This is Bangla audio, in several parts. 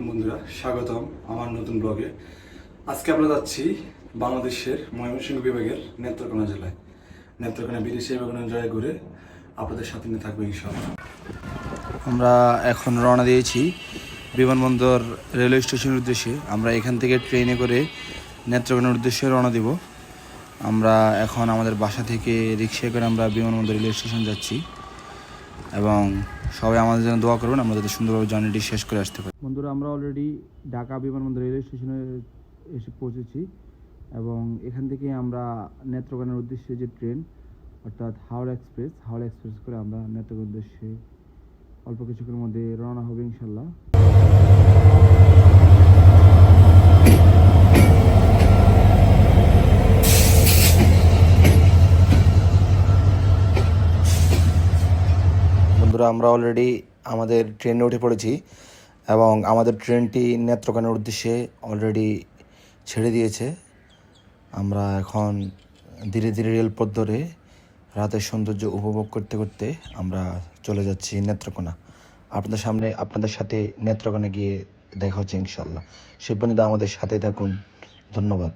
আলাইকুম বন্ধুরা, স্বাগতম আমার নতুন ব্লগে। আজকে আমরা যাচ্ছি বাংলাদেশের ময়মনসিংহ বিভাগের নেত্রকোনা জেলায়। নেত্রকোনা বিদেশি এবং জয় করে আপনাদের সাথে নিয়ে থাকব ইনশাল্লাহ আমরা এখন রওনা দিয়েছি বিমানবন্দর রেলওয়ে স্টেশনের উদ্দেশ্যে। আমরা এখান থেকে ট্রেনে করে নেত্রকোনার উদ্দেশ্যে রওনা দিব। আমরা এখন আমাদের বাসা থেকে রিক্সায় করে আমরা বিমানবন্দর রেলওয়ে স্টেশন যাচ্ছি। এবং সবাই আমাদের জন্য দোয়া করবেন, আমরা যাতে সুন্দরভাবে জার্নিটি শেষ করে আসতে পারি। বন্ধুরা, আমরা অলরেডি ঢাকা বিমানবন্দর রেলওয়ে স্টেশনে এসে পৌঁছেছি এবং এখান থেকে আমরা নেত্রকোনার উদ্দেশ্যে যে ট্রেন, অর্থাৎ হাওড়া এক্সপ্রেস হাওড়া এক্সপ্রেস করে আমরা নেত্রকোনার উদ্দেশ্যে অল্প কিছুক্ষণের মধ্যে রওনা হবে ইনশাল্লাহ বন্ধুরা, আমরা অলরেডি আমাদের ট্রেনে উঠে পড়েছি এবং আমাদের ট্রেনটি নেত্রকোনার উদ্দেশ্যে অলরেডি ছেড়ে দিয়েছে। আমরা এখন ধীরে ধীরে রেলপথ ধরে রাতের সৌন্দর্য উপভোগ করতে করতে আমরা চলে যাচ্ছি নেত্রকোনা। আপনাদের সামনে, আপনাদের সাথে নেত্রকোনা গিয়ে দেখা হচ্ছে ইনশাল্লাহ সে পর্যন্ত আমাদের সাথে থাকুন। ধন্যবাদ।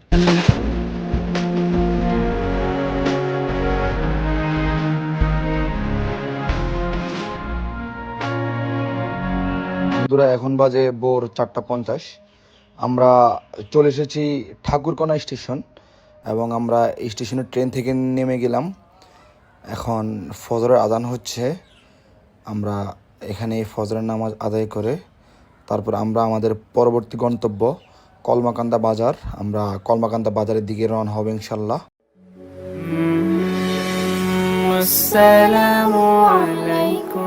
বন্ধুরা, এখন বাজে ভোর চারটা পঞ্চাশ। আমরা চলে এসেছি ঠাকুরকোনা স্টেশন এবং আমরা স্টেশনের ট্রেন থেকে নেমে গেলাম। এখন ফজরের আদান হচ্ছে। আমরা এখানে ফজরের নামাজ আদায় করে তারপর আমরা আমাদের পরবর্তী গন্তব্য কলমাকান্দা বাজার। আমরা কলমাকান্দা বাজারের দিকে রওনা হব ইনশাল্লাহ আসসালামু আলাইকুম।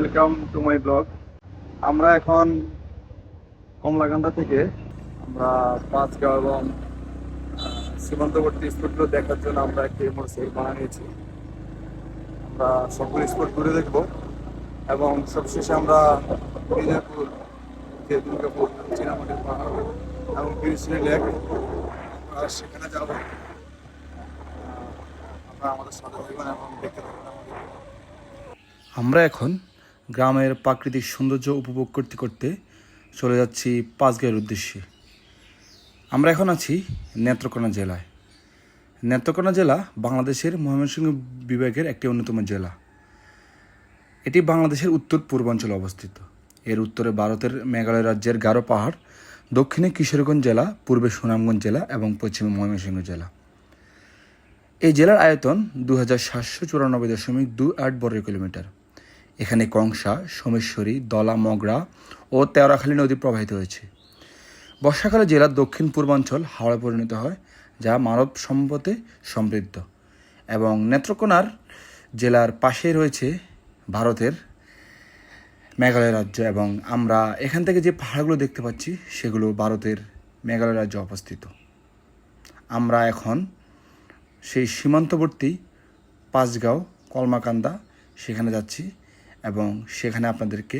Welcome to my blog. আমরা এখন কমলাকান্দা থেকে আমরা পাঁচগাঁও এবং সীমান্তবর্তী স্পটগুলো দেখার জন্য আমরা একটি মোটরসাইকেল ভাড়া নিয়েছি। আমরা সকল স্পট ঘুরে দেখব এবং সবশেষে আমরা বিজয়পুর যে দুর্গাপুর চীনামাটির পাহাড় এবং বিরসিনী লেক সেখানে যাব। আমরা আমাদের সাথে থাকবেন এবং দেখতে থাকবেন আমাদের। আমরা এখন গ্রামের প্রাকৃতিক সৌন্দর্য উপভোগ করতে করতে চলে যাচ্ছি পাঁচগাঁয়ের উদ্দেশ্যে। আমরা এখন আছি নেত্রকোনা জেলায়। নেত্রকোনা জেলা বাংলাদেশের ময়মনসিংহ বিভাগের একটি অন্যতম জেলা। এটি বাংলাদেশের উত্তর পূর্বাঞ্চলে অবস্থিত। এর উত্তরে ভারতের মেঘালয় রাজ্যের গারো পাহাড়, দক্ষিণে কিশোরগঞ্জ জেলা, পূর্বে সুনামগঞ্জ জেলা এবং পশ্চিমে ময়মনসিংহ জেলা। এই জেলার আয়তন দু হাজার সাতশো চুরানব্বই দশমিক দু আট বর্গ কিলোমিটার এখানে কংসা, সোমেশ্বরী, দলা, মগরা ও তেওরাখালী নদী প্রবাহিত হয়েছে। বর্ষাকালে জেলার দক্ষিণ পূর্বাঞ্চল হাওড়ায় পরিণত হয়, যা মানব সম্পদে সমৃদ্ধ এবং নেত্রকোনার জেলার পাশেই রয়েছে ভারতের মেঘালয় রাজ্য এবং আমরা এখান থেকে যে পাহাড়গুলো দেখতে পাচ্ছি, সেগুলো ভারতের মেঘালয় রাজ্যে অবস্থিত। আমরা এখন সেই সীমান্তবর্তী পাঁচগাঁও, কলমাকান্দা, সেখানে যাচ্ছি। এবং সেখানে আপনাদেরকে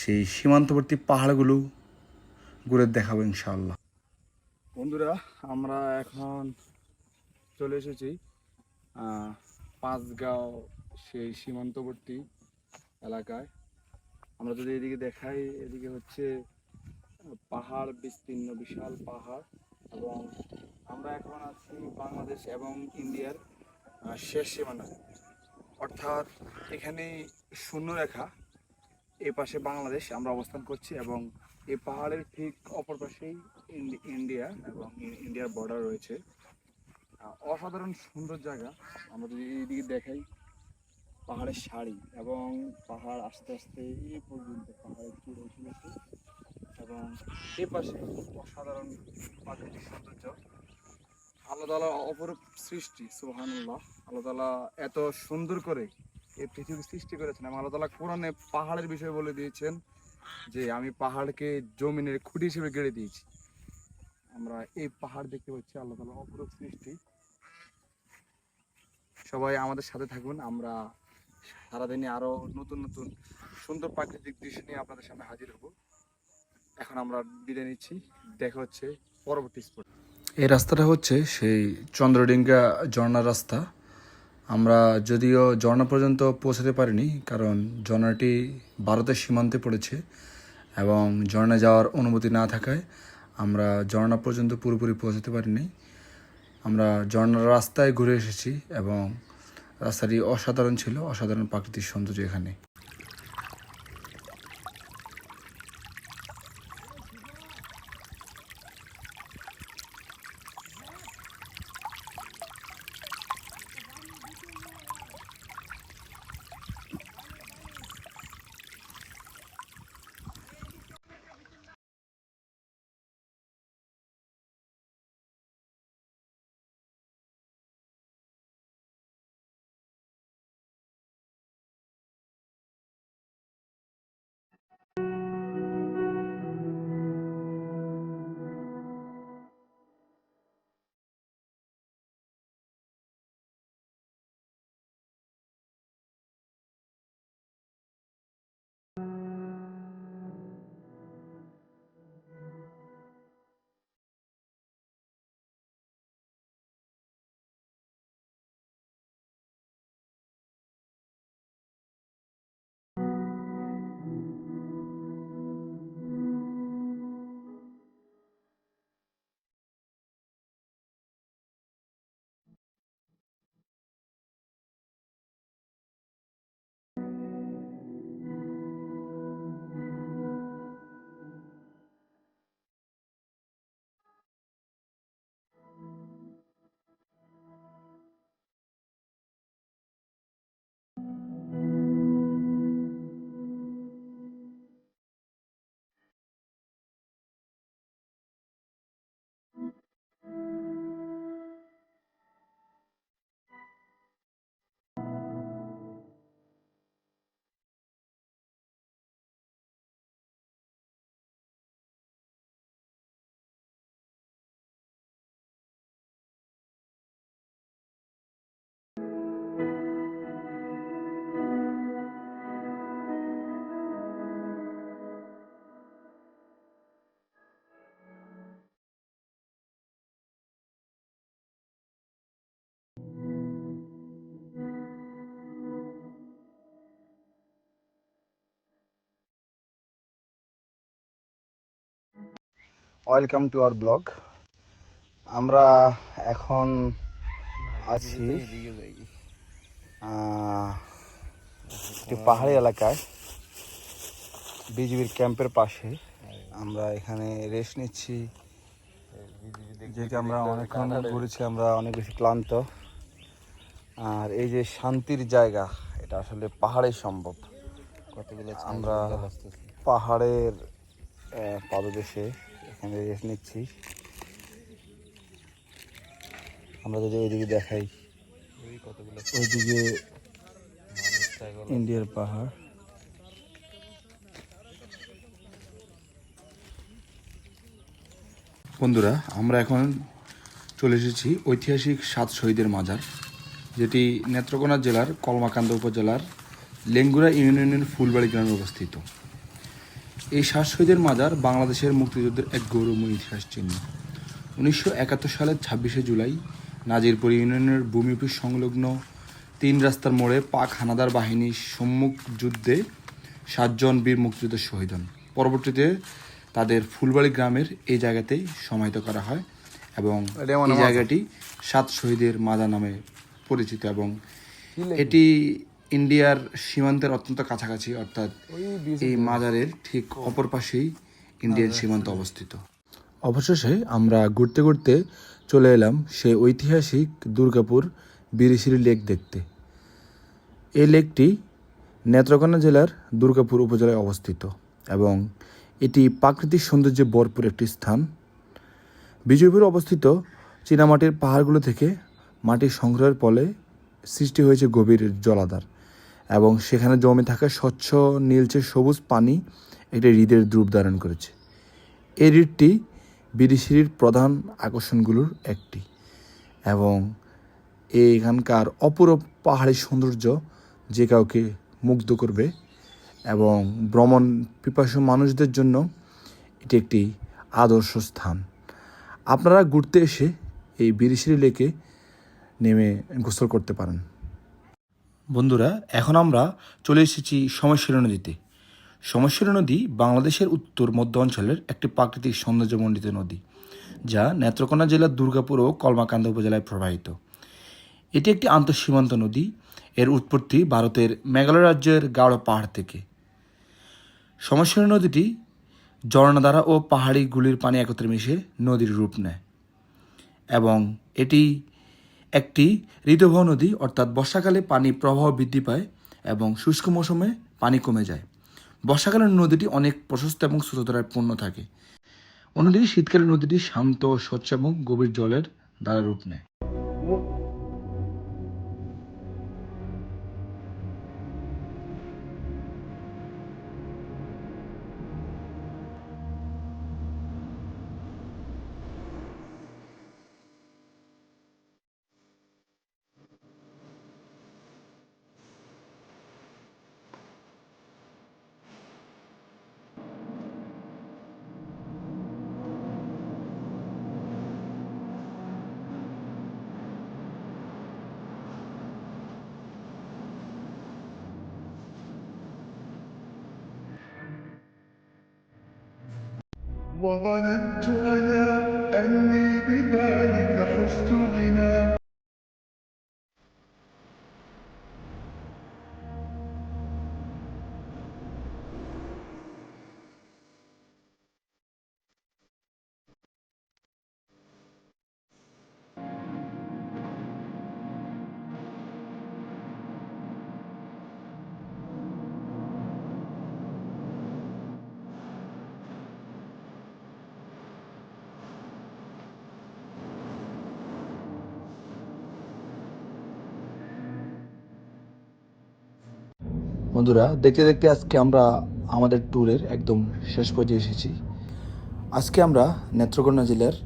সেই সীমান্তবর্তী পাহাড়গুলো ঘুরে দেখাবো ইনশাআল্লাহ। বন্ধুরা, আমরা এখন চলে এসেছি পাঁচগাঁও সেই সীমান্তবর্তী এলাকায়। আমরা যদি এদিকে দেখাই, এদিকে হচ্ছে পাহাড়, বিস্তীর্ণ, বিশাল পাহাড় এবং আমরা এখন আছি বাংলাদেশ এবং ইন্ডিয়ার শেষ সীমানায় অর্থাৎ এখানে শূন্যরেখা, এ পাশে বাংলাদেশ আমরা অবস্থান করছি এবং এই পাহাড়ের ঠিক অপর পাশেই ইন্ডিয়া এবং ইন্ডিয়ার বর্ডার রয়েছে। অসাধারণ সুন্দর জায়গা। আমরা যদি এইদিকে দেখাই, পাহাড়ের শাড়ি এবং পাহাড় আস্তে আস্তে এই পর্যন্ত পাহাড়ের চূড়ে গেছে এবং এ পাশে অসাধারণ প্রাকৃতিক সৌন্দর্য। আল্লাহ তালা অপরূপ সৃষ্টি, সুবহানাল্লাহ। আল্লাহ তালা এত সুন্দর করে এই পৃথিবী সৃষ্টি করেছেন। এবং আল্লাহ তালা কোরআনে পাহাড়ের বিষয়ে বলে দিয়েছেন যে, আমি পাহাড়কে জমিনের খুঁটি হিসেবে গেড়ে দিয়েছি। আমরা এই পাহাড় দেখতে পাচ্ছি আল্লাহ তালা অপরূপ সৃষ্টি। সবাই আমাদের সাথে থাকুন। আমরা সারাদিনে আরও নতুন নতুন সুন্দর প্রাকৃতিক দৃশ্য নিয়ে আপনাদের সামনে হাজির হব। এখন আমরা বিদায় নিচ্ছি। দেখা হচ্ছে পরবর্তী স্পট এই রাস্তাটা হচ্ছে সেই চন্দ্রডিঙ্গা ঝর্ণার রাস্তা। আমরা যদিও ঝর্ণা পর্যন্ত পৌঁছাতে পারিনি, কারণ ঝর্ণাটি ভারতের সীমান্তে পড়েছে এবং ঝর্ণা যাওয়ার অনুমতি না থাকায় আমরা ঝর্ণা পর্যন্ত পুরোপুরি পৌঁছাতে পারিনি। আমরা ঝর্ণার রাস্তায় ঘুরে এসেছি এবং রাস্তাটি অসাধারণ ছিল, অসাধারণ প্রাকৃতিক সৌন্দর্য এখানে। Welcome to our blog. আমরা এখন আছি একটি পাহাড়ি এলাকায় বিজিবির ক্যাম্পের পাশে। আমরা এখানে রেস্ট নিচ্ছি যেহেতু আমরা অনেকক্ষণ ঘুরেছি আমরা অনেক বেশি ক্লান্ত। আর এই যে শান্তির জায়গা এটা আসলে পাহাড়ে সম্ভব আমরা পাহাড়ের পাদদেশে এখানে রেস্ট নিচ্ছি। আমরা যদি ওইদিকে দেখাই, ওইদিকে ইন্ডিয়ার পাহাড়। বন্ধুরা, আমরা এখন চলে এসেছি ঐতিহাসিক সাত শহীদের মাজার, যেটি নেত্রকোনা জেলার কলমাকান্দা উপজেলার লেঙ্গুরা ইউনিয়নের ফুলবাড়ি গ্রামে অবস্থিত। এই সাত শহীদের মাজার বাংলাদেশের মুক্তিযুদ্ধের এক গৌরবময় ইতিহাস চিহ্ন। উনিশশো একাত্তর সালের ছাব্বিশে জুলাই নাজিরপুর ইউনিয়নের ভূমি অফিস সংলগ্ন তিন রাস্তার মোড়ে পাক হানাদার বাহিনীর সম্মুখ যুদ্ধে সাতজন বীর মুক্তিযুদ্ধের শহীদ হন। পরবর্তীতে তাদের ফুলবাড়ি গ্রামের এই জায়গাতেই সমাহিত করা হয় এবং এই জায়গাটি সাত শহীদের মাজার নামে পরিচিত এবং এটি ইন্ডিয়ার সীমান্তের অত্যন্ত কাছাকাছি অর্থাৎ এই মাজারের ঠিক অপর পাশেই ইন্ডিয়ান সীমান্ত অবস্থিত। অবশেষে আমরা ঘুরতে ঘুরতে চলে এলাম সেই ঐতিহাসিক দুর্গাপুর বিরিশিরি লেক দেখতে। এই লেকটি নেত্রকোনা জেলার দুর্গাপুর উপজেলায় অবস্থিত এবং এটি প্রাকৃতিক সৌন্দর্যে ভরপুর একটি স্থান। বিজয়পুরে অবস্থিত চীনামাটির পাহাড়গুলো থেকে মাটি সংগ্রহের ফলে সৃষ্টি হয়েছে গভীর জলাধার। এবং সেখানে জমে থাকা স্বচ্ছ নীলচে সবুজ পানি একটি হৃদের দ্রুপ ধারণ করেছে। এই হ্রদটি বিরিশিরির প্রধান আকর্ষণগুলোর একটি এবং এখানকার অপূরূপ পাহাড়ি সৌন্দর্য যে কাউকে মুগ্ধ করবে এবং ভ্রমণ পিপাসু মানুষদের জন্য এটি একটি আদর্শ স্থান। আপনারা ঘুরতে এসে এই বিরিশিরি লেকে নেমে গোসল করতে পারেন। বন্ধুরা, এখন আমরা চলে এসেছি সমস্যা নদীতে। সমস্যা নদী বাংলাদেশের উত্তর মধ্য অঞ্চলের একটি প্রাকৃতিক সৌন্দর্যমণ্ডিত নদী, যা নেত্রকোনা জেলার দুর্গাপুর ও কলমাকান্দা উপজেলায় প্রবাহিত। এটি একটি আন্তঃসীমান্ত নদী, এর উৎপত্তি ভারতের মেঘালয় রাজ্যের গাঢ় পাহাড় থেকে। সমস্যা নদীটি ঝর্ণাধারা ও পাহাড়ি গুলির পানি একত্রে মিশে নদীর রূপ নেয়, এবং এটি একটি ঋতুবহ নদী, অর্থাৎ বর্ষাকালে পানি প্রবাহ বৃদ্ধি পায় এবং শুষ্ক মৌসুমে পানি কমে যায়। বর্ষাকালে নদীটি অনেক প্রশস্ত এবং স্রোতধারায় পূর্ণ থাকে। অন্যদিকে শীতকালে নদীটি শান্ত, স্বচ্ছ এবং গভীর জলের দ্বারা রূপ নেয়। وظننت أنا أني بذلك حزت غنى. বন্ধুরা, দেখতে দেখতে আজকে আমরা আমাদের ট্যুরের একদম শেষ পর্যায়ে এসেছি। আজকে আমরা নেত্রকোনা জেলার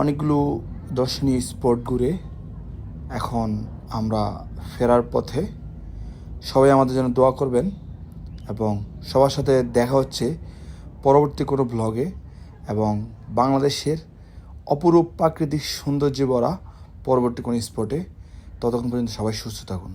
অনেকগুলো দর্শনীয় স্পট ঘুরে এখন আমরা ফেরার পথে। সবাই আমাদের জন্য দোয়া করবেন এবং সবার সাথে দেখা হচ্ছে পরবর্তী কোনো ব্লগে এবং বাংলাদেশের অপরূপ প্রাকৃতিক সৌন্দর্যে ভরা পরবর্তী কোনো স্পটে ততক্ষণ পর্যন্ত সবাই সুস্থ থাকুন।